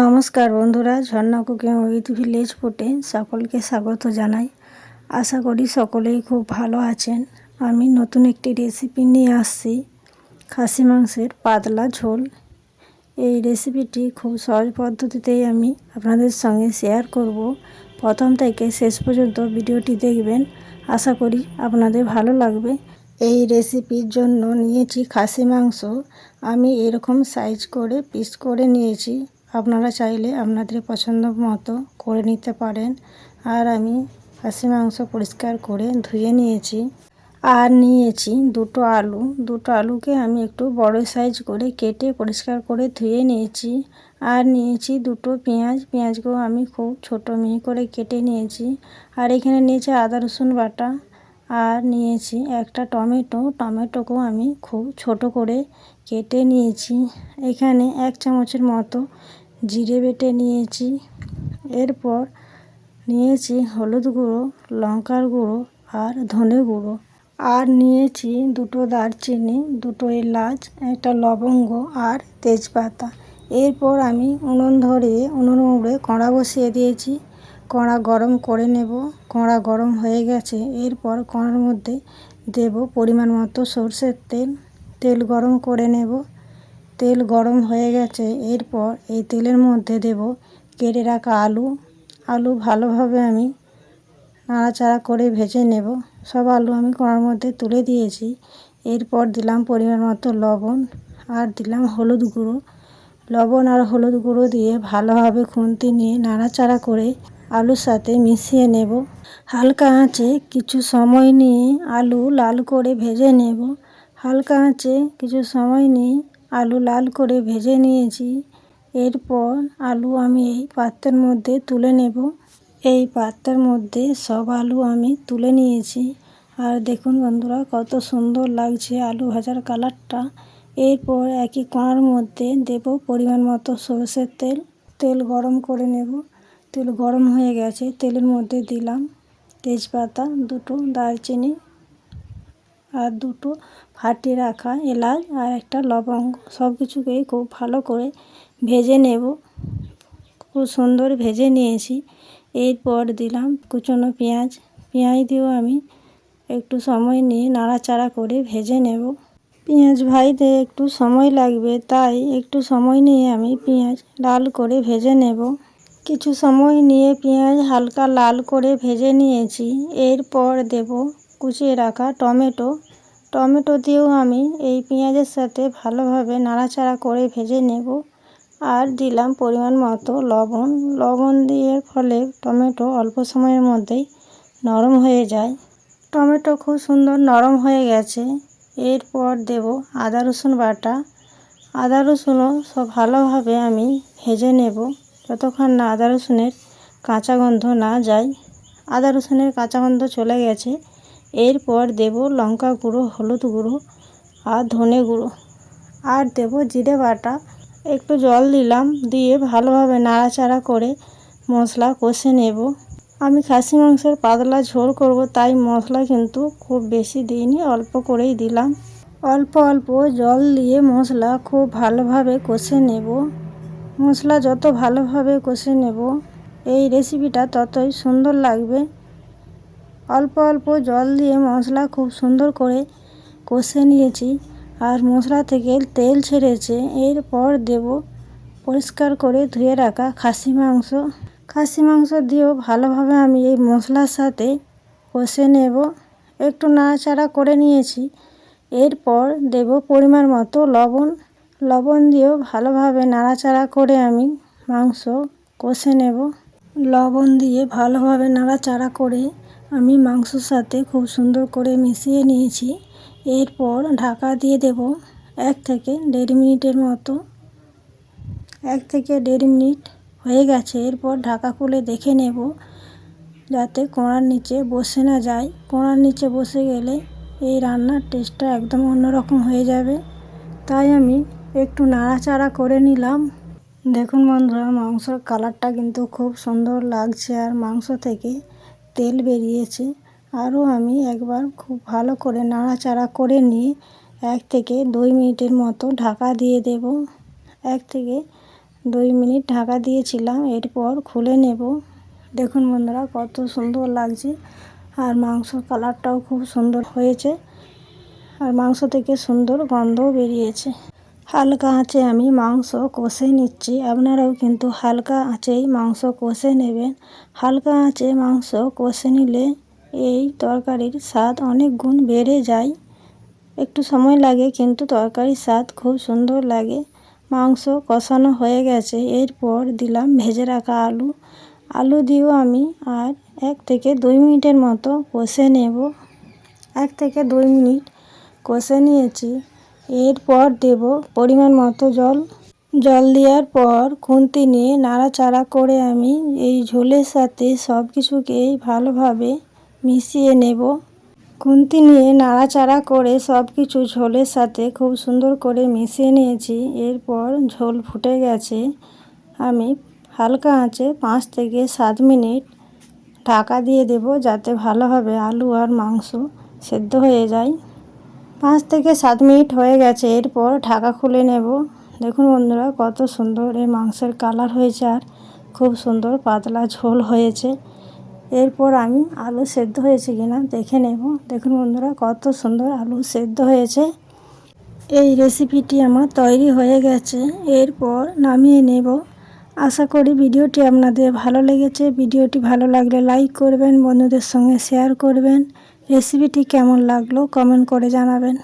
নমস্কার বন্ধুরা, ঝর্ণা cooking with village ফুটে সকলকে স্বাগত জানাই। আশা করি সকলেই খুব ভালো আছেন। আমি নতুন একটি রেসিপি নিয়ে আসছি, খাসি মাংসের পাতলা ঝোল। এই রেসিপিটি খুব সহজ পদ্ধতিতেই আমি আপনাদের সঙ্গে শেয়ার করব। প্রথম থেকে শেষ পর্যন্ত ভিডিওটি দেখবেন। আশা করি আপনাদের ভালো লাগবে। এই রেসিপির জন্য নিয়েছি খাসি মাংস। আমি এরকম সাইজ করে পিস করে নিয়েছি। আপনারা চাইলে আপনাদের পছন্দ মতো করে নিতে পারেন। আর আমি খাসি মাংস পরিষ্কার করে ধুয়ে নিয়েছি আর নিয়েছি দুটো আলু। দুটো আলুকে আমি একটু বড় সাইজ করে কেটে পরিষ্কার করে ধুয়ে নিয়েছি আর নিয়েছি দুটো পেঁয়াজ। পেঁয়াজকেও আমি খুব ছোট মিহি করে কেটে নিয়েছি। আর এখানে নিয়েছি আদা, রসুন বাটা আর নিয়েছি একটা টমেটো। টমেটোকেও আমি খুব ছোট করে কেটে নিয়েছি। এখানে এক চামচের মতো জিরে বেটে নিয়েছি। এরপর নিয়েছি হলুদ গুঁড়ো, লঙ্কার গুঁড়ো আর ধনে গুঁড়ো। আর নিয়েছি দুটো দারচিনি, দুটো এলাচ, একটা লবঙ্গ আর তেজপাতা। এরপর আমি উনুন ধরিয়ে, উনুন উড়ে কড়া বসিয়ে দিয়েছি। কড়া গরম করে নেব। কড়া গরম হয়ে গেছে। এরপর কড়ার মধ্যে দেব পরিমাণ মতো সর্ষের তেল। তেল গরম করে নেব। তেল গরম হয়ে গেছে, এরপর এই তেলের মধ্যে দেব কেটে রাখা আলু। আলু ভালোভাবে আমি নাড়াচাড়া করে ভেজে নেব। সব আলু আমি কড়ার মধ্যে তুলে দিয়েছি। এরপর দিলাম পরিমাণ মতো লবণ আর দিলাম হলুদ গুঁড়ো। লবণ আর হলুদ গুঁড়ো দিয়ে ভালোভাবে খুন্তি নিয়ে নাড়াচাড়া করে আলুর সাথে মিশিয়ে নেব। হালকা আঁচে কিছু সময় নিয়ে আলু লাল করে ভেজে নেব। হালকা আঁচে কিছু সময় নিয়ে আলু লাল করে ভেজে নিয়েছি। এরপর আলু আমি এই পাত্রের মধ্যে তুলে নেব। এই পাত্রের মধ্যে সব আলু আমি তুলে নিয়েছি। আর দেখুন বন্ধুরা, কত সুন্দর লাগছে আলু ভাজার কালারটা। এরপর একই কড়ার মধ্যে দেব পরিমাণ মতো সরষের তেল। তেল গরম করে নেব। তেল গরম হয়ে গেছে। তেলের মধ্যে দিলাম তেজপাতা, দুটো দারচিনি আর দুটো ফাটিয়ে রাখা এলাচ আর একটা লবঙ্গ। সব কিছুকেই খুব ভালো করে ভেজে নেব। খুব সুন্দর ভেজে নিয়েছি। এরপর দিলাম কুচনো পেঁয়াজ। পেঁয়াজ দিয়েও আমি একটু সময় নিয়ে নাড়াচাড়া করে ভেজে নেব। পেঁয়াজ ভাইতে একটু সময় লাগবে, তাই একটু সময় নিয়ে আমি পেঁয়াজ লাল করে ভেজে নেব। কিছু সময় নিয়ে পেঁয়াজ হালকা লাল করে ভেজে নিয়েছি। এরপর দেব কুচিয়ে রাখা টমেটো। টমেটো দিয়েও আমি এই পেঁয়াজের সাথে ভালোভাবে নাড়াচাড়া করে ভেজে নেব। আর দিলাম পরিমাণ মতো লবণ। লবণ দিয়ে ফলে টমেটো অল্প সময়ের মধ্যেই নরম হয়ে যায়। টমেটো খুব সুন্দর নরম হয়ে গেছে। এরপর দেব আদা, রসুন বাটা। আদা, রসুনও সব ভালোভাবে আমি ভেজে নেব যতক্ষণ না আদা, রসুনের কাঁচা গন্ধ না যায়। আদা, রসুনের কাঁচা গন্ধ চলে গেছে। এরপর দেব লঙ্কা গুঁড়ো, হলুদ গুঁড়ো আর ধনে গুঁড়ো। আর দেব জিরে বাটা। একটু জল দিলাম, দিয়ে ভালোভাবে নাড়াচাড়া করে মশলা কষে নেব। আমি খাসি মাংসের পাতলা ঝোল করব, তাই মশলা কিন্তু খুব বেশি দিইনি, অল্প করেই দিলাম। অল্প অল্প জল দিয়ে মশলা খুব ভালোভাবে কষে নেব। মশলা যত ভালোভাবে কষে নেব, এই রেসিপিটা ততই সুন্দর লাগবে। অল্প অল্প জল দিয়ে মশলা খুব সুন্দর করে কষে নিয়েছি আর মশলা থেকে তেল ছেড়েছে। এরপর দেব পরিষ্কার করে ধুয়ে রাখা খাসি মাংস। খাসি মাংস দিয়েও ভালোভাবে আমি এই মশলার সাথে কষে নেব। একটু নাড়াচাড়া করে নিয়েছি। এরপর দেব পরিমাণ মতো লবণ। লবণ দিয়েও ভালোভাবে নাড়াচাড়া করে আমি মাংস কষে নেব। লবণ দিয়ে ভালোভাবে নাড়াচাড়া করে আমি মাংসর সাথে খুব সুন্দর করে মিশিয়ে নিয়েছি। এরপর ঢাকা দিয়ে দেব এক থেকে দেড় মিনিটের মতো। এক থেকে দেড় মিনিট হয়ে গেছে, এরপর ঢাকা খুলে দেখে নেব যাতে কোঁড়ার নিচে বসে না যায়। কোঁড়ার নিচে বসে গেলে এই রান্নার টেস্টটা একদম অন্যরকম হয়ে যাবে। তাই আমি একটু নাড়াচাড়া করে নিলাম। দেখুন বন্ধুরা, মাংসর কালারটা কিন্তু খুব সুন্দর লাগছে আর মাংস থেকে তেল বেরিয়েছে। আরও আমি একবার খুব ভালো করে নাড়াচাড়া করে নিয়ে এক থেকে দুই মিনিটের মতো ঢাকা দিয়ে দেব। এক থেকে দুই মিনিট ঢাকা দিয়েছিলাম, এরপর খুলে নেব। দেখুন বন্ধুরা, কত সুন্দর লাগছে। আর মাংসর কালারটাও খুব সুন্দর হয়েছে। আর মাংস থেকে সুন্দর গন্ধও বেরিয়েছে। হালকা আঁচে আমি মাংস কষে নিচ্ছি। আপনারাও কিন্তু হালকা আঁচেই মাংস কষে নেবেন। হালকা আঁচে মাংস কষে নিলে এই তরকারির স্বাদ অনেক গুণ বেড়ে যায়। একটু সময় লাগে, কিন্তু তরকারির স্বাদ খুব সুন্দর লাগে। মাংস কষানো হয়ে গেছে। এরপর দিলাম ভেজে রাখা আলু। আলু দিয়েও আমি আর এক থেকে দুই মিনিটের মতো কষে নেব। এক থেকে দুই মিনিট কষে নিয়েছি। এরপর দেব পরিমাণ মতো জল। জল দেওয়ার পর খুন্তি নিয়ে নাড়াচাড়া করে আমি এই ঝোলের সাথে সব কিছুকেই ভালোভাবে মিশিয়ে নেব। খুন্তি নিয়ে নাড়াচাড়া করে সব কিছু ঝোলের সাথে খুব সুন্দর করে মিশিয়ে নিয়েছি। এরপর ঝোল ফুটে গেছে। আমি হালকা আঁচে পাঁচ থেকে সাত মিনিট ঢাকা দিয়ে দেব যাতে ভালোভাবে আলু আর মাংস সেদ্ধ হয়ে যায়। পাঁচ থেকে সাত মিনিট হয়ে গেছে, এরপর ঢাকা খুলে নেব। দেখুন বন্ধুরা, কত সুন্দর এই মাংসের কালার হয়েছে আর খুব সুন্দর পাতলা ঝোল হয়েছে। এরপর আমি আলু সেদ্ধ হয়েছে কিনা দেখে নেব। দেখুন বন্ধুরা, কত সুন্দর আলু সেদ্ধ হয়েছে। এই রেসিপিটি আমার তৈরি হয়ে গেছে। এরপর নামিয়ে নেব। আশা করি ভিডিওটি আপনাদের ভালো লেগেছে। ভিডিওটি ভালো লাগলে লাইক করবেন, বন্ধুদের সঙ্গে শেয়ার করবেন। রেসিপিটি কেমন লাগল কমেন্ট করে জানাবেন।